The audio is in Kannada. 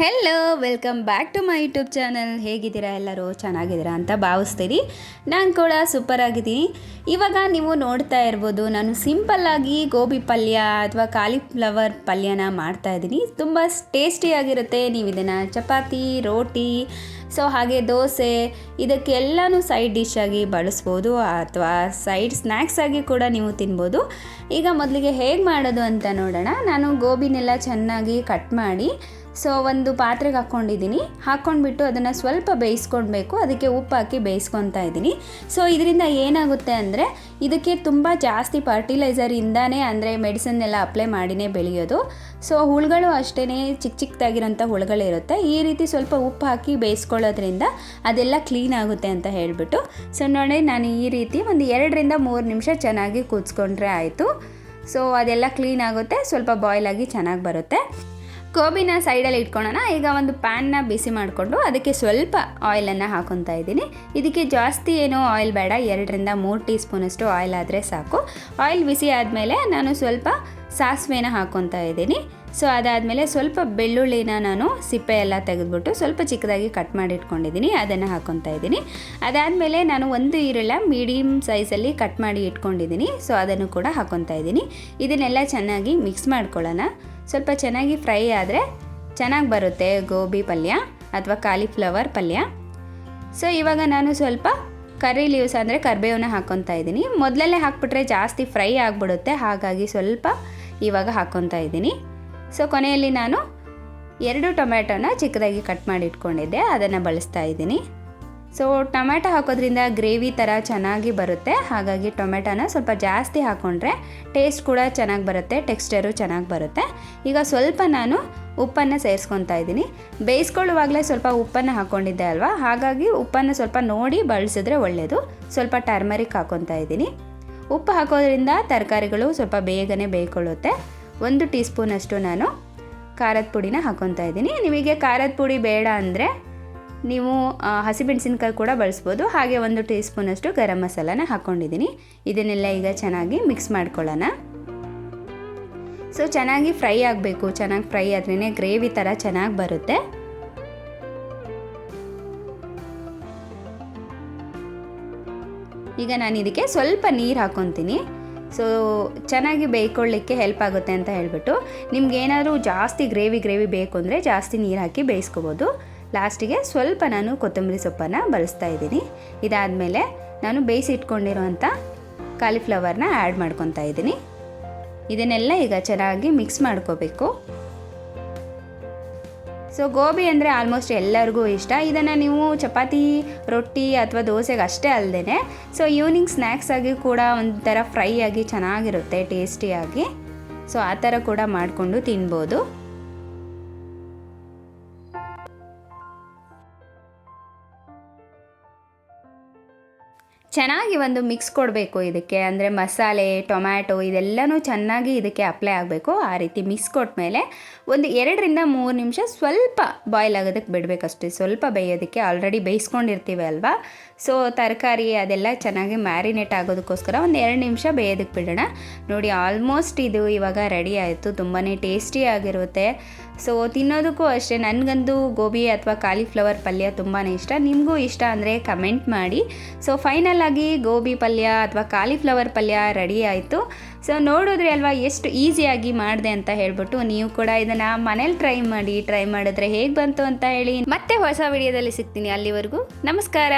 Hello welcome back to my YouTube channel ಹೇಗಿದ್ದೀರಾ ಎಲ್ಲರೂ? ಚೆನ್ನಾಗಿದ್ದೀರಾ ಅಂತ ಭಾವಿಸ್ತೀರಿ. ನಾನು ಕೂಡ ಸೂಪರ್ ಆಗಿದ್ದೀನಿ. ಇವಾಗ ನೀವು ನೋಡ್ತಾ ಇರ್ಬೋದು, ನಾನು ಸಿಂಪಲ್ಲಾಗಿ ಗೋಬಿ ಪಲ್ಯ ಅಥವಾ ಕಾಲಿಫ್ಲವರ್ ಪಲ್ಯನ ಮಾಡ್ತಾ ಇದ್ದೀನಿ. ತುಂಬ ಟೇಸ್ಟಿಯಾಗಿರುತ್ತೆ ನೀವು ಇದನ್ನು ಚಪಾತಿ, ರೋಟಿ ಸೊ ಹಾಗೆ ದೋಸೆ ಇದಕ್ಕೆಲ್ಲನೂ ಸೈಡ್ ಡಿಶ್ ಆಗಿ ಬಳಸ್ಬೋದು ಅಥವಾ ಸೈಡ್ ಸ್ನ್ಯಾಕ್ಸ್ ಆಗಿ ಕೂಡ ನೀವು ತಿನ್ಬೋದು. ಈಗ ಮೊದಲಿಗೆ ಹೇಗೆ ಮಾಡೋದು ಅಂತ ನೋಡೋಣ. ನಾನು ಗೋಬಿನೆಲ್ಲ ಚೆನ್ನಾಗಿ ಕಟ್ ಮಾಡಿ ಸೊ ಒಂದು ಪಾತ್ರೆಗೆ ಹಾಕ್ಕೊಂಡಿದ್ದೀನಿ. ಹಾಕ್ಕೊಂಡ್ಬಿಟ್ಟು ಅದನ್ನು ಸ್ವಲ್ಪ ಬೇಯಿಸ್ಕೊಳ್ಬೇಕು ಅದಕ್ಕೆ ಉಪ್ಪು ಹಾಕಿ ಬೇಯಿಸ್ಕೊತಾ ಇದ್ದೀನಿ. ಸೊ ಇದರಿಂದ ಏನಾಗುತ್ತೆ ಅಂದರೆ ಇದಕ್ಕೆ ತುಂಬ ಜಾಸ್ತಿ ಫರ್ಟಿಲೈಸರಿಂದಾನೇ ಅಂದರೆ ಮೆಡಿಸನ್ ಎಲ್ಲ ಅಪ್ಲೈ ಮಾಡಿನೇ ಬೆಳೆಯೋದು. ಸೊ ಹುಳುಗಳು ಅಷ್ಟೇ ಚಿಕ್ಕ ಚಿಕ್ಕದಾಗಿರೋಂಥ ಹುಳುಗಳಿರುತ್ತೆ ಈ ರೀತಿ ಸ್ವಲ್ಪ ಉಪ್ಪು ಹಾಕಿ ಬೇಯಿಸ್ಕೊಳ್ಳೋದ್ರಿಂದ ಅದೆಲ್ಲ ಕ್ಲೀನ್ ಆಗುತ್ತೆ ಅಂತ ಹೇಳಿಬಿಟ್ಟು. ಸೊ ನೋಡಿ ನಾನು ಈ ರೀತಿ ಒಂದು ಎರಡರಿಂದ ಮೂರು ನಿಮಿಷ ಚೆನ್ನಾಗಿ ಕೂತ್ಕೊಂಡ್ರೆ ಆಯಿತು. ಸೊ ಅದೆಲ್ಲ ಕ್ಲೀನ್ ಆಗುತ್ತೆ. ಸ್ವಲ್ಪ ಬಾಯ್ಲ್ ಆಗಿ ಚೆನ್ನಾಗಿ ಬರುತ್ತೆ. ಗೋಬಿನ ಸೈಡಲ್ಲಿ ಇಟ್ಕೊಳ್ಳೋಣ. ಈಗ ಒಂದು ಪ್ಯಾನ್ನ ಬಿಸಿ ಮಾಡಿಕೊಂಡು ಅದಕ್ಕೆ ಸ್ವಲ್ಪ ಆಯಿಲನ್ನು ಹಾಕೊತಾ ಇದ್ದೀನಿ. ಇದಕ್ಕೆ ಜಾಸ್ತಿ ಏನೂ ಆಯಿಲ್ ಬೇಡ. ಎರಡರಿಂದ ಮೂರು ಟೀ ಸ್ಪೂನಷ್ಟು ಆಯಿಲ್ ಆದರೆ ಸಾಕು. ಆಯಿಲ್ ಬಿಸಿ ಆದಮೇಲೆ ನಾನು ಸ್ವಲ್ಪ ಸಾಸಿವೆನ ಹಾಕೊತಾ ಇದ್ದೀನಿ. ಸೊ ಅದಾದಮೇಲೆ ಸ್ವಲ್ಪ ಬೆಳ್ಳುಳ್ಳಿನ ನಾನು ಸಿಪ್ಪೆ ಎಲ್ಲ ತೆಗೆದ್ಬಿಟ್ಟು ಸ್ವಲ್ಪ ಚಿಕ್ಕದಾಗಿ ಕಟ್ ಮಾಡಿ ಇಟ್ಕೊಂಡಿದ್ದೀನಿ, ಅದನ್ನು ಹಾಕ್ಕೊತಾ ಇದ್ದೀನಿ. ಅದಾದಮೇಲೆ ನಾನು ಒಂದು ಈರುಳ್ಳ ಮೀಡಿಯಮ್ ಸೈಜಲ್ಲಿ ಕಟ್ ಮಾಡಿ ಇಟ್ಕೊಂಡಿದ್ದೀನಿ, ಸೊ ಅದನ್ನು ಕೂಡ ಹಾಕ್ಕೊತಾ ಇದ್ದೀನಿ. ಇದನ್ನೆಲ್ಲ ಚೆನ್ನಾಗಿ ಮಿಕ್ಸ್ ಮಾಡ್ಕೊಳ್ಳೋಣ. ಸ್ವಲ್ಪ ಚೆನ್ನಾಗಿ ಫ್ರೈ ಆದರೆ ಚೆನ್ನಾಗಿ ಬರುತ್ತೆ ಗೋಬಿ ಪಲ್ಯ ಅಥವಾ ಕಾಲಿಫ್ಲವರ್ ಪಲ್ಯ. ಸೊ ಇವಾಗ ನಾನು ಸ್ವಲ್ಪ ಕರಿ ಲೀವ್ಸ್ ಅಂದರೆ ಕರಿಬೇವನ್ನ ಹಾಕ್ಕೊತಾ ಇದ್ದೀನಿ. ಮೊದಲಲ್ಲೇ ಹಾಕ್ಬಿಟ್ರೆ ಜಾಸ್ತಿ ಫ್ರೈ ಆಗಿಬಿಡುತ್ತೆ, ಹಾಗಾಗಿ ಸ್ವಲ್ಪ ಇವಾಗ ಹಾಕ್ಕೊತಾ ಇದ್ದೀನಿ. ಸೊ ಕೊನೆಯಲ್ಲಿ ನಾನು ಎರಡು ಟೊಮ್ಯಾಟೋನ ಚಿಕ್ಕದಾಗಿ ಕಟ್ ಮಾಡಿ ಇಟ್ಕೊಂಡಿದ್ದೆ, ಅದನ್ನು ಬಳಸ್ತಾ ಇದ್ದೀನಿ. ಸೊ ಟೊಮ್ಯಾಟೊ ಹಾಕೋದ್ರಿಂದ ಗ್ರೇವಿ ಥರ ಚೆನ್ನಾಗಿ ಬರುತ್ತೆ, ಹಾಗಾಗಿ ಟೊಮೆಟೊನ ಸ್ವಲ್ಪ ಜಾಸ್ತಿ ಹಾಕ್ಕೊಂಡ್ರೆ ಟೇಸ್ಟ್ ಕೂಡ ಚೆನ್ನಾಗಿ ಬರುತ್ತೆ, ಟೆಕ್ಸ್ಚರು ಚೆನ್ನಾಗಿ ಬರುತ್ತೆ. ಈಗ ಸ್ವಲ್ಪ ನಾನು ಉಪ್ಪನ್ನು ಸೇರಿಸ್ಕೊತಾ ಇದ್ದೀನಿ. ಬೇಯಿಸ್ಕೊಳ್ಳುವಾಗಲೇ ಸ್ವಲ್ಪ ಉಪ್ಪನ್ನು ಹಾಕ್ಕೊಂಡಿದ್ದೆ ಅಲ್ವಾ? ಹಾಗಾಗಿ ಉಪ್ಪನ್ನು ಸ್ವಲ್ಪ ನೋಡಿ ಬಳಸಿದ್ರೆ ಒಳ್ಳೆಯದು ಸ್ವಲ್ಪ ಟರ್ಮರಿಕ್ ಹಾಕ್ಕೊತಾ ಇದ್ದೀನಿ. ಉಪ್ಪು ಹಾಕೋದ್ರಿಂದ ತರಕಾರಿಗಳು ಸ್ವಲ್ಪ ಬೇಗನೆ ಬೇಯ್ಕೊಳ್ಳುತ್ತೆ. ಒಂದು ಟೀ ಸ್ಪೂನಷ್ಟು ನಾನು ಖಾರದ ಪುಡಿನ ಹಾಕ್ಕೊತಾ ಇದ್ದೀನಿ. ನಿಮಗೆ ಖಾರದ ಪುಡಿ ಬೇಡ ಅಂದರೆ ನೀವು ಹಸಿಮೆಣಸಿನ್ಕಾಯಿ ಕೂಡ ಬಳಸ್ಬೋದು. ಹಾಗೆ ಒಂದು ಟೀ ಸ್ಪೂನಷ್ಟು ಗರಂ ಮಸಾಲಾನ ಹಾಕ್ಕೊಂಡಿದ್ದೀನಿ ಇದನ್ನೆಲ್ಲ ಈಗ ಚೆನ್ನಾಗಿ ಮಿಕ್ಸ್ ಮಾಡ್ಕೊಳ್ಳೋಣ. ಸೊ ಚೆನ್ನಾಗಿ ಫ್ರೈ ಆಗಬೇಕು. ಚೆನ್ನಾಗಿ ಫ್ರೈ ಆದ್ರೇ ಗ್ರೇವಿ ಥರ ಚೆನ್ನಾಗಿ ಬರುತ್ತೆ. ಈಗ ನಾನು ಇದಕ್ಕೆ ಸ್ವಲ್ಪ ನೀರು ಹಾಕ್ಕೊತೀನಿ ಸೊ ಚೆನ್ನಾಗಿ ಬೇಯ್ಕೊಳ್ಳಿಕ್ಕೆ ಹೆಲ್ಪ್ ಆಗುತ್ತೆ ಅಂತ ಹೇಳಿಬಿಟ್ಟು ನಿಮ್ಗೆ ಏನಾದರೂ ಜಾಸ್ತಿ ಗ್ರೇವಿ ಗ್ರೇವಿ ಬೇಕು ಅಂದರೆ ಜಾಸ್ತಿ ನೀರು ಹಾಕಿ ಬೇಯಿಸ್ಕೋಬೋದು. ಲಾಸ್ಟಿಗೆ ಸ್ವಲ್ಪ ನಾನು ಕೊತ್ತಂಬರಿ ಸೊಪ್ಪನ್ನು ಬಳಸ್ತಾ ಇದ್ದೀನಿ. ಇದಾದಮೇಲೆ ನಾನು ಬೇಯಿಸಿ ಇಟ್ಕೊಂಡಿರೋಂಥ ಕಾಲಿಫ್ಲವರ್ನ ಆ್ಯಡ್ ಮಾಡ್ಕೊತಾ ಇದ್ದೀನಿ. ಇದನ್ನೆಲ್ಲ ಈಗ ಚೆನ್ನಾಗಿ ಮಿಕ್ಸ್ ಮಾಡ್ಕೋಬೇಕು. ಸೊ ಗೋಬಿ ಅಂದರೆ ಆಲ್ಮೋಸ್ಟ್ ಎಲ್ಲರಿಗೂ ಇಷ್ಟ. ಇದನ್ನು ನೀವು ಚಪಾತಿ, ರೊಟ್ಟಿ ಅಥವಾ ದೋಸೆಗೆ ಅಷ್ಟೇ ಅಲ್ಲದೆ ಸೊ ಈವ್ನಿಂಗ್ ಸ್ನ್ಯಾಕ್ಸ್ ಆಗಿ ಕೂಡ ಒಂಥರ ಫ್ರೈ ಆಗಿ ಚೆನ್ನಾಗಿರುತ್ತೆ ಟೇಸ್ಟಿಯಾಗಿ ಸೊ ಆ ಥರ ಕೂಡ ಮಾಡಿಕೊಂಡು ತಿನ್ಬೋದು. ಚೆನ್ನಾಗಿ ಒಂದು ಮಿಕ್ಸ್ ಕೊಡಬೇಕು ಇದಕ್ಕೆ. ಅಂದರೆ ಮಸಾಲೆ, ಟೊಮ್ಯಾಟೊ ಇದೆಲ್ಲನೂ ಚೆನ್ನಾಗಿ ಇದಕ್ಕೆ ಅಪ್ಲೈ ಆಗಬೇಕು. ಆ ರೀತಿ ಮಿಕ್ಸ್ ಕೊಟ್ಮೇಲೆ ಒಂದು ಎರಡರಿಂದ ಮೂರು ನಿಮಿಷ ಸ್ವಲ್ಪ ಬಾಯ್ಲ್ ಆಗೋದಕ್ಕೆ ಬಿಡಬೇಕಷ್ಟೇ. ಸ್ವಲ್ಪ ಬೇಯೋದಕ್ಕೆ ಆಲ್ರೆಡಿ ಬೇಯಿಸ್ಕೊಂಡಿರ್ತೀವಿ ಅಲ್ವಾ? ಸೊ ತರಕಾರಿ ಅದೆಲ್ಲ ಚೆನ್ನಾಗಿ ಮ್ಯಾರಿನೇಟ್ ಆಗೋದಕ್ಕೋಸ್ಕರ ಒಂದು ಎರಡು ನಿಮಿಷ ಬೇಯೋದಕ್ಕೆ ಬಿಡೋಣ. ನೋಡಿ ಆಲ್ಮೋಸ್ಟ್ ಇದು ಇವಾಗ ರೆಡಿ ಆಯಿತು. ತುಂಬಾ ಟೇಸ್ಟಿ ಆಗಿರುತ್ತೆ. ಸೊ ತಿನ್ನೋದಕ್ಕೂ ಅಷ್ಟೇ, ನನಗಂತೂ ಗೋಬಿ ಅಥವಾ ಕಾಲಿಫ್ಲವರ್ ಪಲ್ಯ ತುಂಬಾ ಇಷ್ಟ. ನಿಮಗೂ ಇಷ್ಟ ಅಂದರೆ ಕಮೆಂಟ್ ಮಾಡಿ. ಸೊ ಫೈನಲ್ ಆಗಿ ಗೋಬಿ ಪಲ್ಯ ಅಥವಾ ಕಾಲಿಫ್ಲವರ್ ಪಲ್ಯ ರೆಡಿ ಆಯಿತು. ಸೊ ನೋಡಿದ್ರೆ ಅಲ್ವಾ ಎಷ್ಟು ಈಸಿಯಾಗಿ ಮಾಡಿದೆ ಅಂತ ಹೇಳ್ಬಿಟ್ಟು ನೀವು ಕೂಡ ಇದನ್ನು ಮನೇಲಿ ಟ್ರೈ ಮಾಡಿ, ಟ್ರೈ ಮಾಡಿದ್ರೆ ಹೇಗೆ ಬಂತು ಅಂತ ಹೇಳಿ. ಮತ್ತೆ ಹೊಸ ವಿಡಿಯೋದಲ್ಲಿ ಸಿಗ್ತೀನಿ ಅಲ್ಲಿವರೆಗೂ. ನಮಸ್ಕಾರ.